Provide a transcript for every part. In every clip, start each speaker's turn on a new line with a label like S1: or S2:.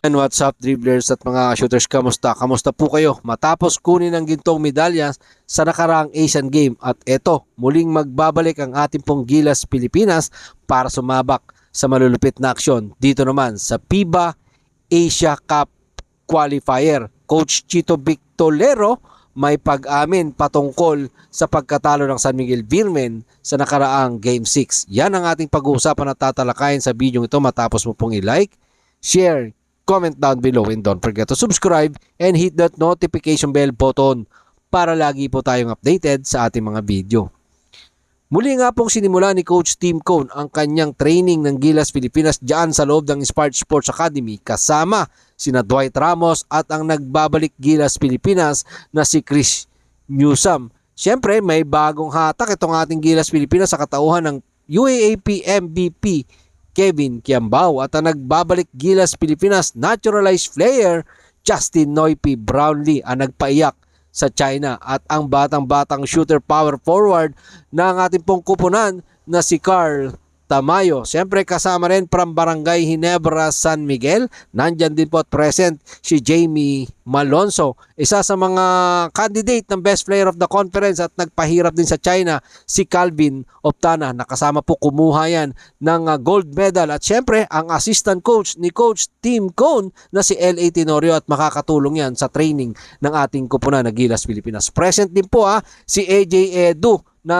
S1: And what's up dribblers at mga shooters, kamusta? Kamusta po kayo? Matapos kunin ang gintong medalya sa nakaraang Asian Game at eto, muling magbabalik ang ating pong Gilas Pilipinas para sumabak sa malulupit na aksyon dito naman sa FIBA Asia Cup Qualifier. Coach Chito Victolero may pag-amin patungkol sa pagkatalo ng San Miguel Birmen sa nakaraang Game 6. Yan ang ating pag-uusapan at tatalakayin sa video ito matapos mo pong i-like, share, comment down below and don't forget to subscribe and hit that notification bell button para lagi po tayong updated sa ating mga video. Muli nga pong sinimula ni Coach Tim Cone ang kanyang training ng Gilas Pilipinas dyan sa loob ng Inspired Sports Academy kasama sina Dwight Ramos at ang nagbabalik Gilas Pilipinas na si Chris Newsome. Siyempre may bagong hatak itong ating Gilas Pilipinas sa katauhan ng UAAP MVP Kevin Kiambao at ang nagbabalik Gilas Pilipinas naturalized player Justin Noipi Brownlee ang nagpaiyak sa China at ang batang-batang shooter power forward ng ating pong kupunan na si Carl Tamayo. Siyempre kasama rin from Barangay Hinebra, San Miguel. Nandyan din po at present si Jamie Malonzo. Isa sa mga candidate ng best player of the conference at nagpahirap din sa China si Calvin Optana. Nakasama po kumuha yan ng uh, gold medal. At siyempre ang assistant coach ni Coach Tim Cone na si L.A. Tenorio at makakatulong yan sa training ng ating kupunan na Gilas Pilipinas. Present din po ha, si AJ Edu na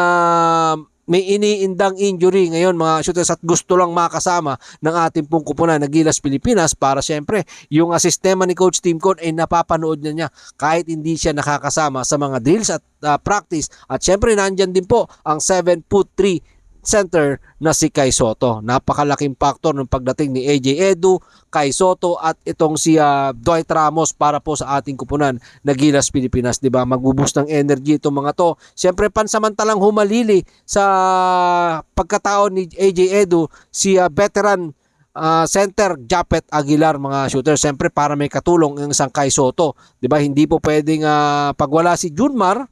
S1: may iniindang injury ngayon mga shooters at gusto lang makasama ng ating pong kupunan na Gilas Pilipinas para syempre yung uh, sistema ni Coach Tim Con ay napapanood na niya kahit hindi siya nakakasama sa mga drills at uh, practice. At syempre nandyan din po ang 7 foot 3 center na si Kai Soto. Napakalaking factor ng pagdating ni AJ Edu, Kai Soto at itong si uh, Dwight Ramos para po sa ating kupunan na Gilas Pilipinas, 'di ba? Magbuboost ng energy itong mga to. Siyempre pansamantalang humalili sa pagkatao ni AJ Edu si uh, veteran uh, center Japet Aguilar mga shooter siyempre para may katulong ng isang Kai Soto 'di ba hindi po pwedeng uh, pagwala si Junmar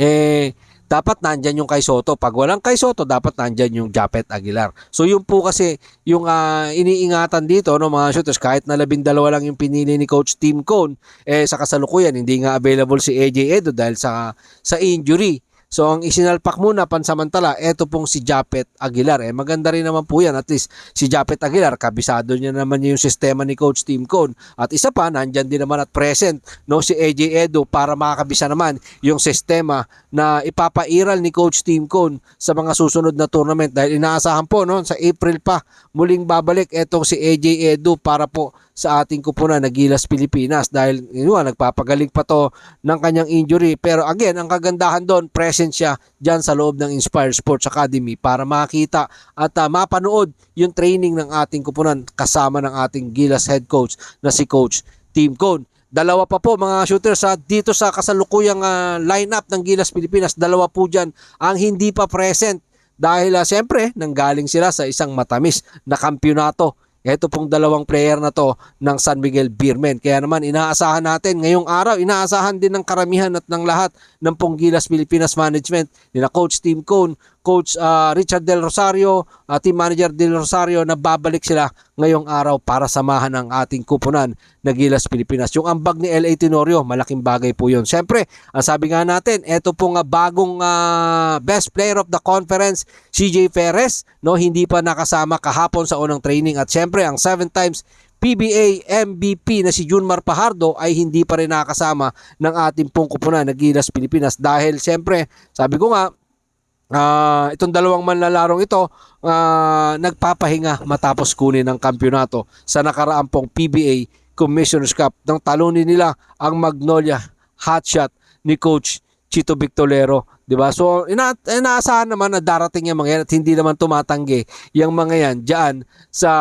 S1: eh dapat nandyan yung kay Soto. Pag walang kay Soto, dapat nandyan yung Japet Aguilar. So yun po kasi yung uh, iniingatan dito no mga shooters kahit na labing dalawa lang yung pinili ni Coach Tim Cone eh sa kasalukuyan hindi nga available si AJ Edo dahil sa sa injury. So ang isinalpak muna pansamantala, eto pong si Japet Aguilar. Eh maganda rin naman po yan. At least si Japet Aguilar, kabisado niya naman yung sistema ni Coach Tim Cone. At isa pa, nandyan din naman at present no, si AJ Edo para makakabisa naman yung sistema na ipapairal ni Coach Tim Cone sa mga susunod na tournament. Dahil inaasahan po no, sa April pa muling babalik etong si AJ Edo para po sa ating kupunan na Gilas Pilipinas. Dahil yun, nagpapagaling pa to ng kanyang injury. Pero again ang kagandahan doon present siya dyan sa loob ng Inspire Sports Academy para makita at uh, mapanood yung training ng ating kupunan kasama ng ating Gilas head coach na si coach Team Cone. Dalawa pa po mga shooters sa dito sa kasalukuyang uh, lineup ng Gilas Pilipinas. Dalawa po dyan ang hindi pa present. Dahil uh, siyempre nanggaling sila sa isang matamis na kampyonato ito pong dalawang player na to ng San Miguel Beermen. Kaya naman inaasahan natin ngayong araw, inaasahan din ng karamihan at ng lahat ng Ponggilas Pilipinas Management, nila Coach Tim Cone, Coach uh, Richard Del Rosario, uh, Team Manager Del Rosario na babalik sila ngayong araw para samahan ang ating kupunan na Gilas Pilipinas. Yung ambag ni LA Tenorio, malaking bagay po yun. Siyempre, ang sabi nga natin, ito pong uh, bagong uh, best player of the conference, CJ Perez, no, hindi pa nakasama kahapon sa unang training at siyempre ang 7 times PBA MVP na si Junmar Pahardo ay hindi pa rin nakasama ng ating pong kupunan na Gilas Pilipinas dahil siyempre sabi ko nga uh, itong dalawang manlalarong ito uh, nagpapahinga matapos kunin ng kampyonato sa nakaraang pong PBA Commissioner's Cup nang talunin nila ang Magnolia hotshot ni Coach Chito Victolero, 'di ba? So ina inaasahan naman na darating yung mga yan at hindi naman tumatanggi yung mga yan diyan sa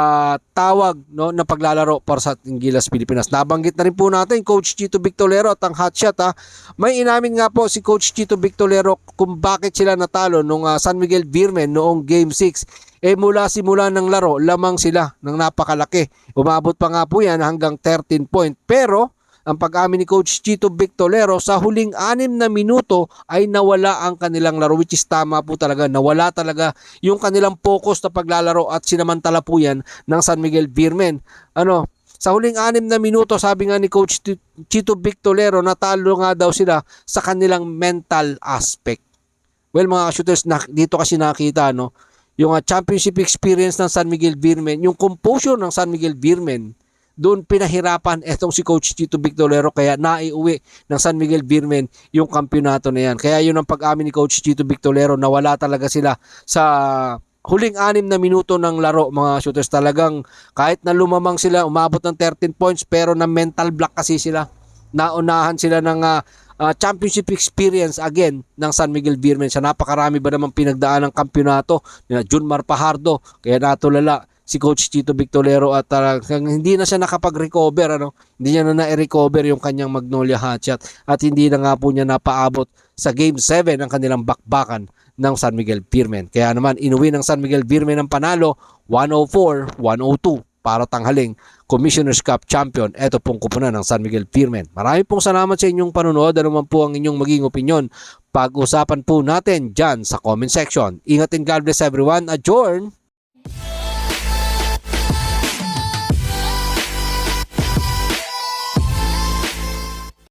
S1: tawag no na paglalaro para sa Gilas Pilipinas. Nabanggit na rin po natin Coach Chito Victolero at ang hotshot ha. May inamin nga po si Coach Chito Victolero kung bakit sila natalo nung uh, San Miguel Birmen noong Game 6 eh mula simula ng laro, lamang sila ng napakalaki. Umabot pa nga po yan hanggang 13 point. Pero ang pag-amin ni Coach Chito Victolero sa huling anim na minuto ay nawala ang kanilang laro which is tama po talaga. Nawala talaga yung kanilang focus na paglalaro at sinamantala po yan ng San Miguel Beermen. Ano, Sa huling anim na minuto, sabi nga ni Coach Chito Victolero, natalo nga daw sila sa kanilang mental aspect. Well, mga shooters, dito kasi nakita, no, yung ah, championship experience ng San Miguel Beermen, yung composure ng San Miguel Beermen, doon pinahirapan etong si Coach Chito Victolero kaya naiuwi ng San Miguel Beermen yung kampyonato na yan. Kaya yun ang pag-amin ni Coach Chito Victolero na wala talaga sila sa huling anim na minuto ng laro mga shooters. Talagang kahit na lumamang sila umabot ng 13 points pero na mental block kasi sila. Naunahan sila ng ah, ah, championship experience again ng San Miguel Beermen. Sa napakarami ba naman pinagdaan ng kampyonato? Nila Junmar Pajardo kaya natulala si Coach Chito Victolero at talagang hindi na siya nakapag-recover ano hindi niya na na-recover yung kanyang Magnolia Hatchet at hindi na nga po niya napaabot sa Game 7 ng kanilang bakbakan ng San Miguel Beermen. Kaya naman inuwi ng San Miguel Beermen ng panalo 104-102 para tanghaling Commissioner's Cup Champion. Ito pong kupunan ng San Miguel Beermen. Marami pong salamat sa inyong panunood. Ano man po ang inyong maging opinion. Pag-usapan po natin dyan sa comment section. Ingat and God bless everyone. Adjourn!